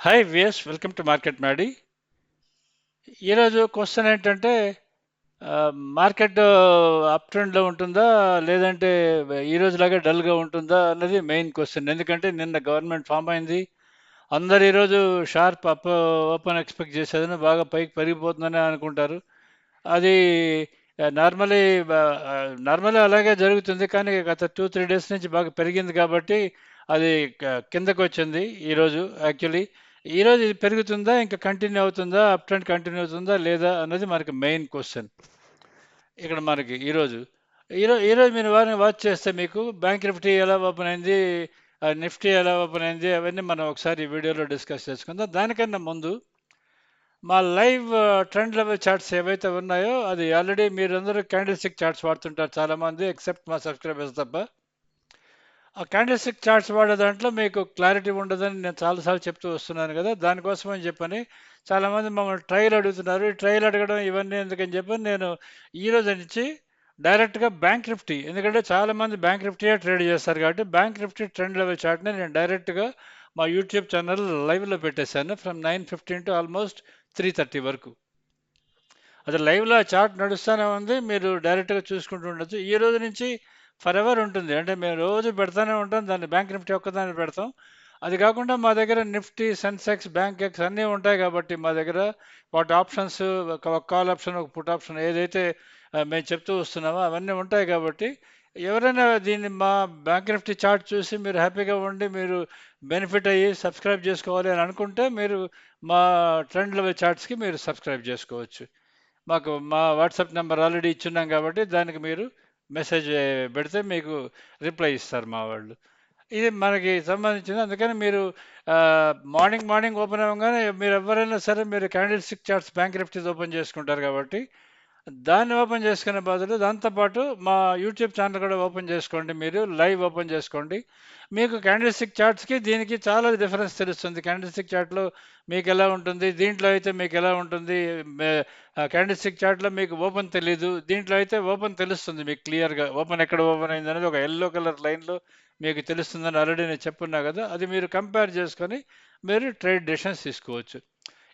Hi VS welcome to market Maddy ఈరోజు question ఏంటంటే market up ట్రెండ్లో ఉంటుందా లేదంటే ఈ డల్గా ఉంటుందా అన్నది మెయిన్ క్వశ్చన్ ఎందుకంటే నిన్న గవర్నమెంట్ ఫామ్ అయింది. అందరు ఈరోజు షార్ప్ అప్ ఓపెన్ ఎక్స్పెక్ట్ చేసేదని బాగా పైకి పెరిగిపోతుందని అనుకుంటారు. అది నార్మలీ నార్మలీ అలాగే జరుగుతుంది కానీ గత టూ త్రీ డేస్ నుంచి బాగా పెరిగింది కాబట్టి అది క- కిందకు వచ్చింది ఈరోజు యాక్చువల్లీ ఈరోజు ఇది పెరుగుతుందా ఇంకా కంటిన్యూ అవుతుందా అప్ ట్రెండ్ కంటిన్యూ అవుతుందా లేదా అన్నది మనకి మెయిన్ క్వశ్చన్ ఇక్కడ మనకి ఈరోజు ఈరోజు ఈరోజు మీరు వారిని వాచ్ చేస్తే మీకు బ్యాంక్ నిఫ్టీ ఎలా ఓపెన్ అయింది నిఫ్టీ ఎలా ఓపెన్ అయింది అవన్నీ మనం ఒకసారి వీడియోలో డిస్కస్ చేసుకుందాం. దానికన్నా ముందు మా లైవ్ ట్రెండ్ లెవెల్ చార్ట్స్ ఏవైతే ఉన్నాయో అది ఆల్రెడీ మీరందరూ క్యాండిల్ స్టిక్ చార్ట్స్ వాడుతుంటారు చాలామంది ఎక్సెప్ట్ మా సబ్స్క్రైబర్స్ తప్ప. ఆ క్యాండిల్ స్టిక్ చార్ట్స్ వాడే దాంట్లో మీకు క్లారిటీ ఉండదని నేను చాలాసార్లు చెప్తూ వస్తున్నాను కదా. దానికోసం అని చెప్పని చాలామంది మమ్మల్ని ట్రయల్ అడుగుతున్నారు. ఈ ట్రయల్ అడగడం ఇవన్నీ ఎందుకని చెప్పని నేను ఈ రోజు నుంచి డైరెక్ట్గా బ్యాంక్ నిఫ్టీ ఎందుకంటే చాలామంది బ్యాంక్ నిఫ్టీయే ట్రేడ్ చేస్తారు కాబట్టి బ్యాంక్ నిఫ్టీ ట్రెండ్ లెవెల్ చార్ట్ని నేను డైరెక్ట్గా మా యూట్యూబ్ ఛానల్ లైవ్లో పెట్టేశాను from nine fifteen to almost three thirty వరకు. అది లైవ్లో చార్ట్ నడుస్తూనే ఉంది. మీరు డైరెక్ట్గా చూసుకుంటూ ఉండొచ్చు. ఈ రోజు నుంచి ఫర్ ఎవర్ ఉంటుంది. అంటే మేము రోజు పెడతానే ఉంటాం దాన్ని బ్యాంక్ నిఫ్టీ ఒక్కదాన్ని పెడతాం. అది కాకుండా మా దగ్గర నిఫ్టీ సెన్సెక్స్ బ్యాంక్ ఎక్స్ అన్నీ ఉంటాయి కాబట్టి మా దగ్గర వాటి ఆప్షన్స్ ఒక కాల్ ఆప్షన్ ఒక పుట్ ఆప్షన్ ఏదైతే మేము చెప్తూ వస్తున్నామో అవన్నీ ఉంటాయి కాబట్టి ఎవరైనా దీన్ని మా బ్యాంక్ నిఫ్టీ చార్ట్ చూసి మీరు హ్యాపీగా ఉండి మీరు బెనిఫిట్ అయ్యి సబ్స్క్రైబ్ చేసుకోవాలి అని అనుకుంటే మీరు మా ట్రెండ్ లెవెల్ చార్ట్స్కి మీరు సబ్స్క్రైబ్ చేసుకోవచ్చు. మాకు మా వాట్సాప్ నెంబర్ ఆల్రెడీ ఇచ్చున్నాం కాబట్టి దానికి మీరు మెసేజ్ పెడితే మీకు రిప్లై ఇస్తారు మా వాళ్ళు. ఇది మనకి సంబంధించింది. అందుకని మీరు మార్నింగ్ మార్నింగ్ ఓపెన్ అవ్వగానే మీరు ఎవరైనా సరే మీరు candle stick charts bank Nifties open చేసుకుంటారు కాబట్టి దాన్ని ఓపెన్ చేసుకునే బదులు దాంతోపాటు మా యూట్యూబ్ ఛానల్ కూడా ఓపెన్ చేసుకోండి మీరు లైవ్ ఓపెన్ చేసుకోండి. మీకు క్యాండిల్ స్టిక్ చార్ట్స్కి దీనికి చాలా డిఫరెన్స్ తెలుస్తుంది. క్యాండిల్ స్టిక్ చార్ట్లో మీకు ఎలా ఉంటుంది? దీంట్లో అయితే మీకు ఎలా ఉంటుంది? క్యాండిల్ స్టిక్ చార్ట్లో మీకు ఓపెన్ తెలీదు. దీంట్లో అయితే ఓపెన్ తెలుస్తుంది మీకు క్లియర్గా ఓపెన్ ఎక్కడ ఓపెన్ అయింది అనేది ఒక ఎల్లో కలర్ లైన్లో మీకు తెలుస్తుందని ఆల్రెడీ నేను చెప్పున్నా కదా. అది మీరు కంపేర్ చేసుకొని మీరు ట్రేడ్ డెసిషన్స్ తీసుకోవచ్చు.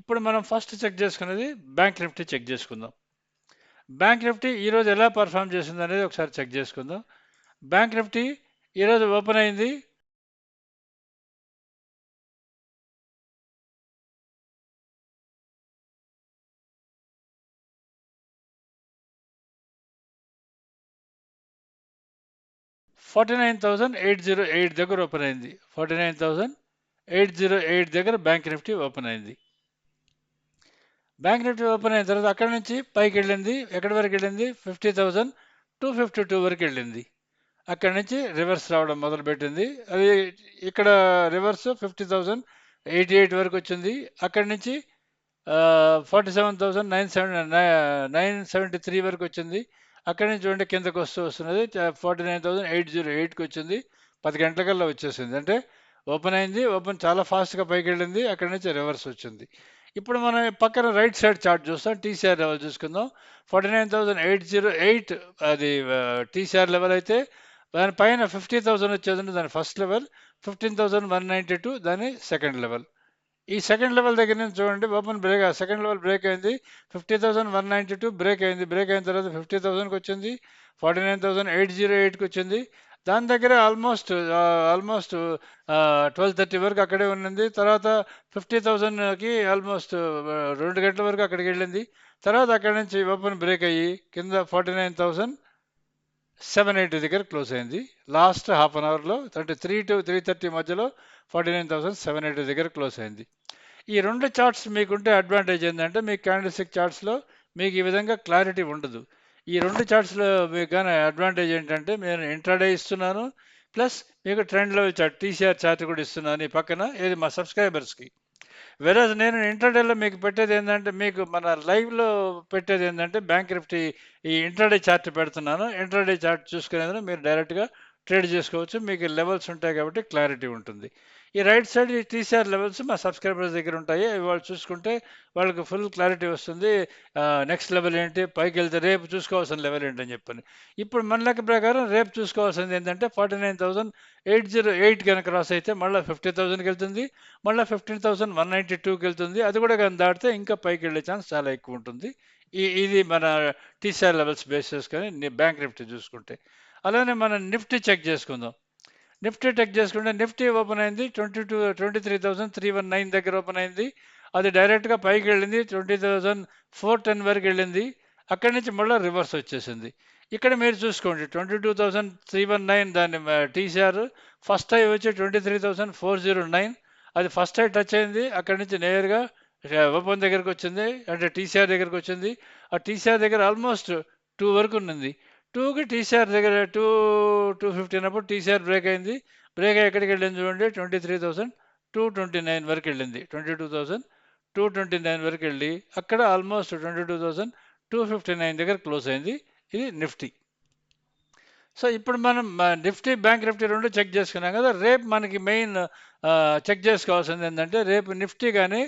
ఇప్పుడు మనం ఫస్ట్ చెక్ చేసుకునేది బ్యాంక్ నిఫ్టీ చెక్ చేసుకుందాం. బ్యాంక్ నిఫ్టీ ఈరోజు ఎలా పర్ఫామ్ చేసింది అనేది ఒకసారి చెక్ చేసుకుందాం. బ్యాంక్ నిఫ్టీ ఈరోజు ఓపెన్ అయింది. Forty nine thousand eight zero eight దగ్గర ఓపెన్ అయింది. Forty nine thousand eight zero eight దగ్గర బ్యాంక్ నిఫ్టీ ఓపెన్ అయింది. బ్యాంక్ నిఫ్టీ ఓపెన్ అయిన తర్వాత అక్కడ నుంచి పైకి వెళ్ళింది ఎక్కడి వరకు వెళ్ళింది? Fifty thousand two fifty two వరకు వెళ్ళింది. అక్కడ నుంచి రివర్స్ రావడం మొదలుపెట్టింది. అది ఇక్కడ reverse fifty thousand eighty eight వరకు వచ్చింది. అక్కడి నుంచి forty seven thousand nine seven nine seventy three వరకు వచ్చింది. అక్కడి నుంచి చూడండి కిందకు వస్తూ వస్తున్నది. Forty nine thousand eight zero ఎయిట్కి వచ్చింది. పది గంటలకల్లా వచ్చేసింది. అంటే ఓపెన్ అయింది ఓపెన్ చాలా ఫాస్ట్గా పైకి వెళ్ళింది. అక్కడి నుంచి రివర్స్ వచ్చింది. ఇప్పుడు మనం పక్కన రైట్ సైడ్ చార్ట్ చూస్తాం. టీసీఆర్ లెవెల్ చూసుకుందాం. Forty nine thousand eight zero eight అది టీసీఆర్ లెవెల్ అయితే దాని పైన ఫిఫ్టీ థౌసండ్ వచ్చేది దాని first level fifteen thousand one ninety two దాని సెకండ్ లెవెల్ ఈ సెకండ్ లెవెల్ దగ్గర నుంచి చూడండి open break second level break అయింది. Fifty thousand one ninety two break అయింది. బ్రేక్ అయిన తర్వాత ఫిఫ్టీ థౌసండ్కి వచ్చింది. Forty nine thousand eight zero ఎయిట్కి వచ్చింది. దాని దగ్గర ఆల్మోస్ట్ ఆల్మోస్ట్ ట్వెల్వ్ థర్టీ వరకు అక్కడే ఉన్నింది తర్వాత ఫిఫ్టీ థౌజండ్కి ఆల్మోస్ట్ రెండు గంటల వరకు అక్కడికి వెళ్ళింది. తర్వాత అక్కడి నుంచి ఓపెన్ బ్రేక్ అయ్యి కింద forty nine thousand seven eighty దగ్గర క్లోజ్ అయింది. లాస్ట్ హాఫ్ అన్ అవర్లో అంటే త్రీ టు త్రీ థర్టీ మధ్యలో forty nine thousand seven eighty దగ్గర క్లోజ్ అయింది. ఈ రెండు చార్ట్స్ మీకుంటే అడ్వాంటేజ్ ఏంటంటే మీ క్యాండిస్టిక్ చార్ట్స్లో మీకు ఈ విధంగా క్లారిటీ ఉండదు. ఈ రెండు చార్ట్స్లో మీకు కానీ అడ్వాంటేజ్ ఏంటంటే నేను ఇంట్రాడే ఇస్తున్నాను ప్లస్ మీకు trend level chart TCR chart కూడా ఇస్తున్నాను ఈ పక్కన ఇది మా సబ్స్క్రైబర్స్కి వెరాజ్ నేను ఇంటర్డేలో మీకు పెట్టేది ఏంటంటే మీకు మన లైవ్లో పెట్టేది ఏంటంటే బ్యాంక్ నిఫ్టీ ఈ ఇంటర్డే చార్ట్ పెడుతున్నాను. ఇంటర్డే చార్ట్ చూసుకునేందుకు మీరు డైరెక్ట్గా ట్రేడ్ చేసుకోవచ్చు. మీకు లెవెల్స్ ఉంటాయి కాబట్టి క్లారిటీ ఉంటుంది. ఈ రైట్ సైడ్ ఈ టీసీఆర్ లెవెల్స్ మా సబ్స్క్రైబర్స్ దగ్గర ఉంటాయి. వాళ్ళు చూసుకుంటే వాళ్ళకి ఫుల్ క్లారిటీ వస్తుంది. నెక్స్ట్ లెవెల్ ఏంటి? పైకి వెళ్తే రేపు చూసుకోవాల్సిన లెవెల్ ఏంటి అని చెప్పని. ఇప్పుడు మన లెక్క ప్రకారం రేపు చూసుకోవాల్సింది ఏంటంటే forty nine thousand eight zero eight కనుక క్రాస్ అయితే మళ్ళీ ఫిఫ్టీ థౌసండ్కి వెళ్తుంది. మళ్ళీ ఫిఫ్టీన్ థౌసండ్ వన్ నైంటీ టూకి వెళ్తుంది. అది కూడా కానీ దాటితే ఇంకా పైకి వెళ్ళే ఛాన్స్ చాలా ఎక్కువ ఉంటుంది. ఈ ఇది మన టీసీఆర్ లెవెల్స్ బేస్ చేసుకొని బ్యాంక్ నిఫ్టీ చూసుకుంటే. అలానే మనం నిఫ్టీ చెక్ చేసుకుందాం. నిఫ్టీ టెక్ చేసుకుంటే నిఫ్టీ ఓపెన్ అయింది twenty two twenty three thousand three one nine దగ్గర ఓపెన్ అయింది. అది డైరెక్ట్గా పైకి వెళ్ళింది ట్వంటీ థౌసండ్ ఫోర్ టెన్ వరకు వెళ్ళింది. అక్కడి నుంచి మళ్ళీ రివర్స్ వచ్చేసింది. ఇక్కడ మీరు చూసుకోండి twenty two thousand three one nine దాని టీసీఆర్ ఫస్ట్ హై వచ్చి twenty three thousand four zero nine. అది ఫస్ట్ హై టచ్ అయింది అక్కడి నుంచి నేరుగా ఓపెన్ దగ్గరకు వచ్చింది అంటే టీసీఆర్ దగ్గరకు వచ్చింది. ఆ టీసీఆర్ దగ్గర ఆల్మోస్ట్ టూ వరకు ఉన్నది. టూకి టీసీఆర్ దగ్గర టూ టూ ఫిఫ్టీన్ అప్పుడు టీసీఆర్ బ్రేక్ అయింది. బ్రేక్ ఎక్కడికి వెళ్ళింది చూడండి twenty three thousand two twenty nine వరకు వెళ్ళింది. Twenty two thousand two twenty nine వరకు వెళ్ళి అక్కడ almost twenty two thousand two fifty nine దగ్గర క్లోజ్ అయింది. ఇది నిఫ్టీ. సో ఇప్పుడు మనం నిఫ్టీ బ్యాంక్ నిఫ్టీ రెండు చెక్ చేసుకున్నాం కదా. రేపు మనకి మెయిన్ చెక్ చేసుకోవాల్సింది ఏంటంటే రేపు నిఫ్టీ కానీ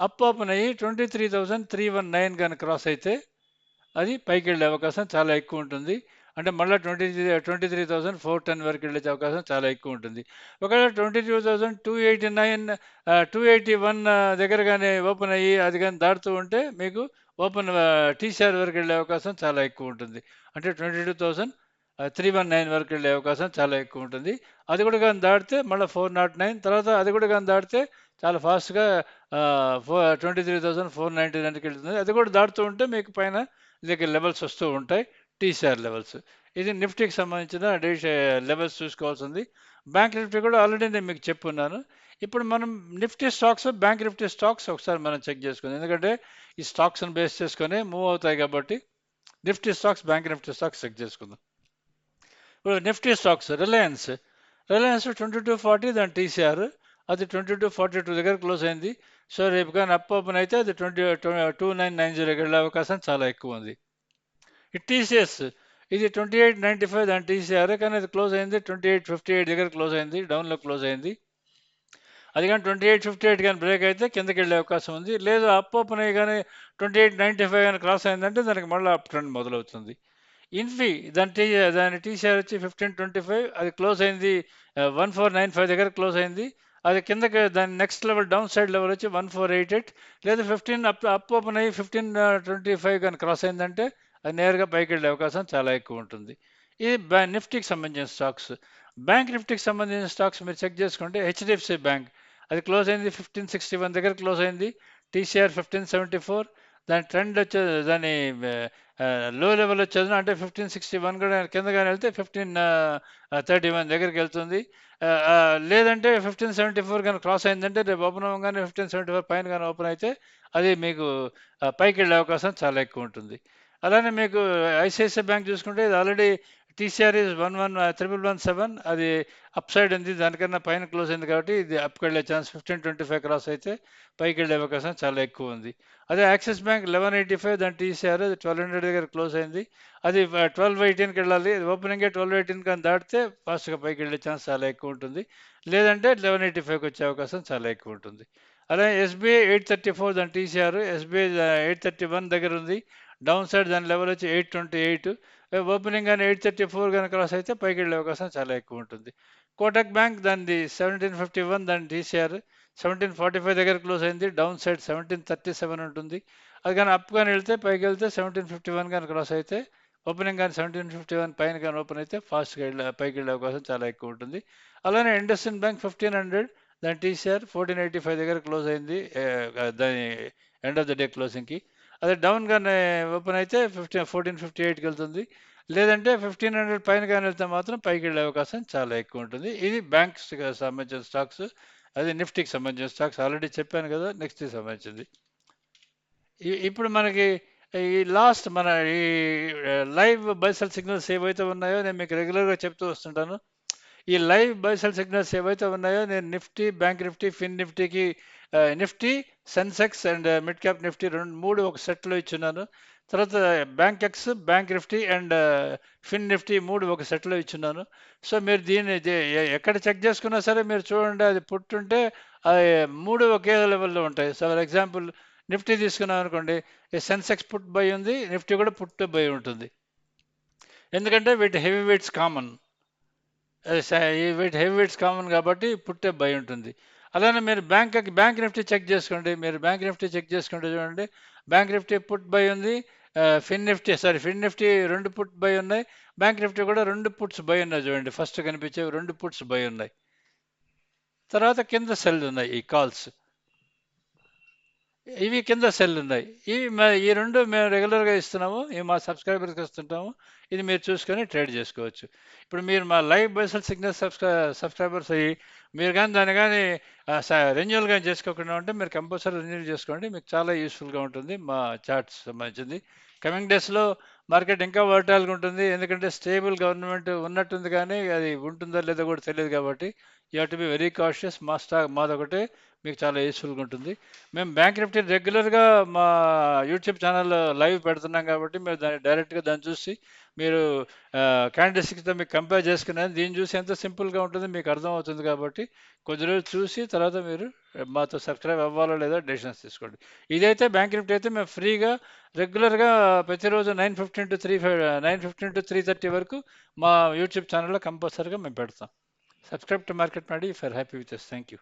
అప్ ఓపెన్ అయ్యి twenty three thousand three one nine కానీ క్రాస్ అయితే అది పైకి వెళ్ళే అవకాశం చాలా ఎక్కువ ఉంటుంది. అంటే మళ్ళీ twenty twenty three thousand four ten వరకు వెళ్ళే అవకాశం చాలా ఎక్కువ ఉంటుంది. ఒకవేళ twenty two thousand two eighty nine two eighty one దగ్గర కానీ ఓపెన్ అయ్యి అది కానీ దాటుతూ ఉంటే మీకు ఓపెన్ టీసీఆర్ వరకు వెళ్ళే అవకాశం చాలా ఎక్కువ ఉంటుంది. అంటే twenty two thousand three one nine వరకు వెళ్ళే అవకాశం చాలా ఎక్కువ ఉంటుంది. అది కూడా కానీ దాటితే మళ్ళీ ఫోర్ నాట్ నైన్ తర్వాత అది కూడా కానీ దాటితే చాలా ఫాస్ట్గా four twenty three thousand four ninety నైన్కి వెళ్తుంది. అది కూడా దాటుతూ ఉంటే మీకు పైన దగ్గర లెవెల్స్ వస్తూ ఉంటాయి. టీసీఆర్ లెవెల్స్ ఇది నిఫ్టీకి సంబంధించిన డేట్ లెవెల్స్ uh, చూసుకోవాల్సింది. బ్యాంక్ నిఫ్టీ కూడా ఆల్రెడీ నేను మీకు చెప్పున్నాను. ఇప్పుడు మనం Nifty stocks bank Nifty stocks ఒకసారి మనం చెక్ చేసుకుందాం. ఎందుకంటే ఈ స్టాక్స్ని బేస్ చేసుకొని మూవ్ అవుతాయి కాబట్టి Nifty stocks bank Nifty stocks check చేసుకుందాం. ఇప్పుడు Nifty stocks Reliance Reliance twenty two forty దాని టీసీఆర్ అది ట్వంటీ టూ ఫార్టీ టూ దగ్గర క్లోజ్ అయింది. సో రేపు కానీ అప్ ఓపెన్ అయితే అది ట్వంటీ టూ నైన్ నైన్ జీరోకి వెళ్ళే అవకాశం చాలా ఎక్కువ ఉంది. ఈ టీసీఎస్ ఇది ట్వంటీ ఎయిట్ నైంటీ ఫైవ్ దాని టీసీఆర్ కానీ అది క్లోజ్ అయింది ట్వంటీ ఎయిట్ ఫిఫ్టీ ఎయిట్ దగ్గర క్లోజ్ అయింది డౌన్లో క్లోజ్ అయింది. అది కానీ ట్వంటీ ఎయిట్ ఫిఫ్టీ ఎయిట్ కానీ బ్రేక్ అయితే కిందకి వెళ్ళే అవకాశం ఉంది. లేదు అప్ ఓపెన్ అయ్యి కానీ ట్వంటీ ఎయిట్ నైంటీ ఫైవ్ కానీ క్రాస్ అయిందంటే దానికి మళ్ళీ అప్ ట్రెండ్ మొదలవుతుంది. ఇన్ఫీ దాని టీ దాని టీసీఆర్ వచ్చి ఫిఫ్టీన్ ట్వంటీ ఫైవ్ అది క్లోజ్ అయింది వన్ ఫోర్ నైన్ ఫైవ్ దగ్గర క్లోజ్ అయింది. అది కిందకి దాని next level down side level వచ్చి వన్ ఫోర్ ఎయిట్ ఎయిట్ లేదా ఫిఫ్టీన్ అప్ అప్ ఓపెన్ అయ్యి ఫిఫ్టీన్ ట్వంటీ ఫైవ్ కానీ క్రాస్ అయిందంటే అది నేరుగా పైకి వెళ్ళే అవకాశం చాలా ఎక్కువ ఉంటుంది. ఇది బ్యా నిఫ్టీకి సంబంధించిన స్టాక్స్. బ్యాంక్ నిఫ్టీకి సంబంధించిన స్టాక్స్ మీరు చెక్ చేసుకుంటే హెచ్డిఎఫ్సి బ్యాంక్. అది క్లోజ్ అయింది ఫిఫ్టీన్ సిక్స్టీ వన్ దగ్గర క్లోజ్ అయింది. టీసీఆర్ ఫిఫ్టీన్ సెవెంటీ ఫోర్ దాని ట్రెండ్ వచ్చే దాని లో లెవెల్ వచ్చేది అంటే ఫిఫ్టీన్ సిక్స్టీ వన్ కూడా కింద కానీ వెళ్తే ఫిఫ్టీన్ థర్టీ వన్ దగ్గరికి వెళ్తుంది. లేదంటే ఫిఫ్టీన్ సెవెంటీ ఫోర్ కానీ క్రాస్ అయిందంటే రేపు ఓపెన్ అవ్వగానే ఫిఫ్టీన్ సెవెంటీ ఫోర్ పైన కానీ ఓపెన్ అయితే అది మీకు పైకి వెళ్ళే అవకాశం చాలా ఎక్కువ ఉంటుంది. అలానే మీకు ఐసిఐసిఐ బ్యాంక్ చూసుకుంటే ఇది already TCR is one one triple one seven అది అప్ సైడ్ ఉంది. దానికన్నా పైన క్లోజ్ అయింది కాబట్టి ఇది అప్కి వెళ్ళే chance fifteen twenty five cross అయితే పైకి వెళ్ళే అవకాశం చాలా ఎక్కువ ఉంది. అదే Axis bank eleven eighty five దాని టీసీఆర్ ట్వెల్వ్ హండ్రెడ్ దగ్గర క్లోజ్ అయింది. అది uh, ట్వెల్వ్ ఎయిటీన్కి వెళ్ళాలి. ఓపెనింగే ట్వెల్వ్ ఎయిటీన్ కానీ దాటితే ఫాస్ట్గా పైకి వెళ్ళే ఛాన్స్ చాలా ఎక్కువ ఉంటుంది. లేదంటే లెవెన్ ఎయిటీ ఫైవ్కి వచ్చే అవకాశం చాలా ఎక్కువ ఉంటుంది. అలాగే ఎస్బీఐ ఎయిట్ థర్టీ ఫోర్ దాని TCR SBI eight thirty one దగ్గర ఉంది. డౌన్ సైడ్ దాని లెవెల్ వచ్చి ఎయిట్ ట్వంటీ ఎయిట్ ఓపెనింగ్ కానీ ఎయిట్ థర్టీ ఫోర్ కానీ క్రాస్ అయితే పైకి వెళ్ళే అవకాశం చాలా ఎక్కువ ఉంటుంది. కోటక్ బ్యాంక్ దానిది సెవెంటీన్ ఫిఫ్టీ వన్ దాని టీసీఆర్ సెవెంటీన్ ఫార్టీ ఫైవ్ దగ్గర క్లోజ్ అయింది. Down side seventeen thirty seven ఉంటుంది. అది కానీ అప్ కానీ వెళ్తే పైకి వెళ్తే సెవెంటీన్ ఫిఫ్టీ వన్ కానీ క్రాస్ అయితే ఓపెనింగ్ కానీ సెవెంటీన్ ఫిఫ్టీ వన్ పైన కానీ ఓపెన్ అయితే ఫాస్ట్గా వెళ్ళే పైకి వెళ్ళే అవకాశం చాలా ఎక్కువ ఉంటుంది. అలానే ఇండస్ఇన్ బ్యాంక్ ఫిఫ్టీన్ హండ్రెడ్ దాని టీసీఆర్ ఫోర్టీన్ ఎయిటీ ఫైవ్ దగ్గర క్లోజ్ అయింది. దాని ఎండ్ ఆఫ్ ద డే క్లోజింగ్కి అదే డౌన్గానే ఓపెన్ అయితే ఫిఫ్టీన్ ఫోర్టీన్ ఫిఫ్టీ ఎయిట్కి వెళ్తుంది లేదంటే ఫిఫ్టీన్ హండ్రెడ్ పైన కానీ వెళ్తే మాత్రం పైకి వెళ్ళే అవకాశం చాలా ఎక్కువ ఉంటుంది. ఇది బ్యాంక్స్కి సంబంధించిన స్టాక్స్ అది నిఫ్టీకి సంబంధించిన స్టాక్స్ ఆల్రెడీ చెప్పాను కదా నెక్స్ట్కి సంబంధించింది. ఇప్పుడు మనకి ఈ లాస్ట్ మన ఈ లైవ్ బైసల్ సిగ్నల్స్ ఏవైతే ఉన్నాయో నేను మీకు రెగ్యులర్గా చెప్తూ వస్తుంటాను. ఈ లైవ్ బైసల్ సిగ్నల్స్ ఏవైతే ఉన్నాయో నేను Nifty bank Nifty fin నిఫ్టీకి Nifty Sensex and midcap Nifty రెండు మూడు ఒక సెట్లో ఇచ్చున్నాను. తర్వాత bank ex bank Nifty and fin Nifty మూడు ఒక సెట్లో ఇచ్చున్నాను. సో మీరు దీన్ని ఎక్కడ చెక్ చేసుకున్నా సరే మీరు చూడండి అది పుట్టుంటే అది మూడు ఒకే లెవెల్లో ఉంటాయి. సో ఫర్ ఎగ్జాంపుల్ నిఫ్టీ తీసుకున్నాం అనుకోండి సెన్సెక్స్ పుట్ బై ఉంది నిఫ్టీ కూడా పుట్ బై ఉంటుంది. ఎందుకంటే వీటి హెవీ వెయిట్స్ కామన్. ఈ వెయిట్ హెవీ వెయిట్స్ కామన్ కాబట్టి పుట్టే బై ఉంటుంది. అలానే మీరు బ్యాంక్ బ్యాంక్ నిఫ్టీ చెక్ చేసుకోండి. మీరు బ్యాంక్ నిఫ్టీ చెక్ చేసుకుంటే చూడండి. బ్యాంక్ నిఫ్టీ పుట్ బై ఉంది. Fin Nifty sorry fin Nifty రెండు పుట్ బై ఉన్నాయి. బ్యాంక్ నిఫ్టీ కూడా రెండు పుట్స్ బై ఉన్నాయి చూడండి. ఫస్ట్ కనిపించేవి రెండు పుట్స్ బై ఉన్నాయి. తర్వాత కింద సెల్ ఉన్నాయి ఈ కాల్స్ ఇవి కింద సెల్ ఉన్నాయి. ఇవి ఈ రెండు మేము రెగ్యులర్గా ఇస్తున్నాము. ఇవి మా సబ్స్క్రైబర్స్కి ఇస్తుంటాము ఇది మీరు చూసుకొని ట్రేడ్ చేసుకోవచ్చు. ఇప్పుడు మీరు మా లైవ్ బైసల్ సిగ్నల్ సబ్స్క్రై సబ్స్క్రైబర్స్ అయ్యి మీరు కానీ దాన్ని కానీ రెన్యువల్ కానీ చేసుకోకుండా ఉంటే మీరు కంపల్సరీ రెన్యువల్ చేసుకోండి. మీకు చాలా యూస్ఫుల్గా ఉంటుంది మా చార్ట్స్ సంబంధించింది. కమింగ్ డేస్లో మార్కెట్ ఇంకా వర్టాల్గా ఉంటుంది. ఎందుకంటే స్టేబుల్ గవర్నమెంట్ ఉన్నట్టుంది కానీ అది ఉంటుందో లేదో కూడా తెలియదు కాబట్టి you to be very cautious మా స్టాక్ మాదొకటే. మీకు చాలా యూస్ఫుల్గా ఉంటుంది. మేము బ్యాంక్ నిఫ్టీ రెగ్యులర్గా మా యూట్యూబ్ ఛానల్లో లైవ్ పెడుతున్నాం కాబట్టి మీరు దాన్ని డైరెక్ట్గా దాన్ని చూసి మీరు క్యాండిడేట్స్తో మీకు కంపేర్ చేసుకున్నాను దీన్ని చూసి ఎంత సింపుల్గా ఉంటుంది మీకు అర్థమవుతుంది కాబట్టి కొద్ది రోజులు చూసి తర్వాత మీరు మాతో సబ్స్క్రైబ్ అవ్వాలో లేదో డెసిషన్స్ తీసుకోండి. ఇదైతే బ్యాంక్ నిఫ్టీ అయితే మేము ఫ్రీగా రెగ్యులర్గా ప్రతిరోజు nine fifteen to three five nine fifteen to three thirty వరకు మా యూట్యూబ్ ఛానల్లో కంపల్సరీగా మేము పెడతాం. Subscribe to Market Monday if you're happy with us. Thank you.